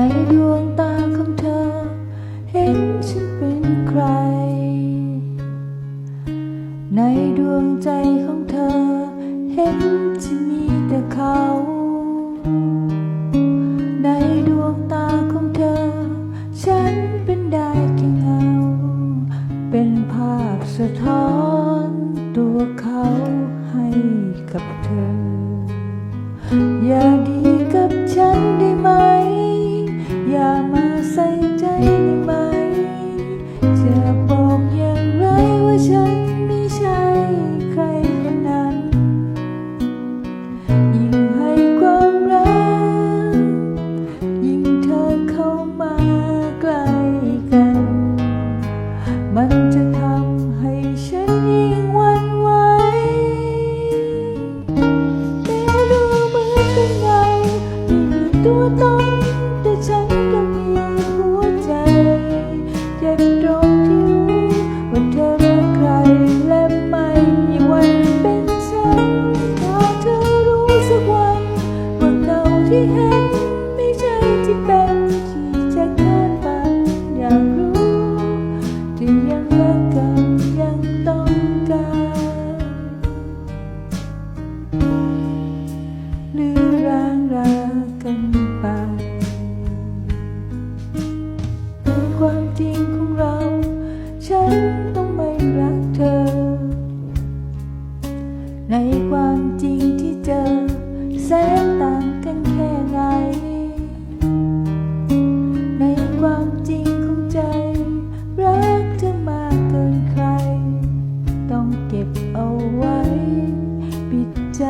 ในดวงตาของเธอ เห็นฉันเป็นใคร ในดวงใจของเธอ เห็นจะมีแต่เขา ในดวงตาของเธอ ฉันเป็นได้แค่เงา เป็นภาพสะท้อนตัวเขาให้กับเธอ อย่าดี มันจะทำให้ฉันยิ่ง ในความจริงที่เจอแสนต่างกันแค่ไหน ในความจริงของใจ รักเธอมากเกินใคร ต้องเก็บเอาไว้ ปิดใจ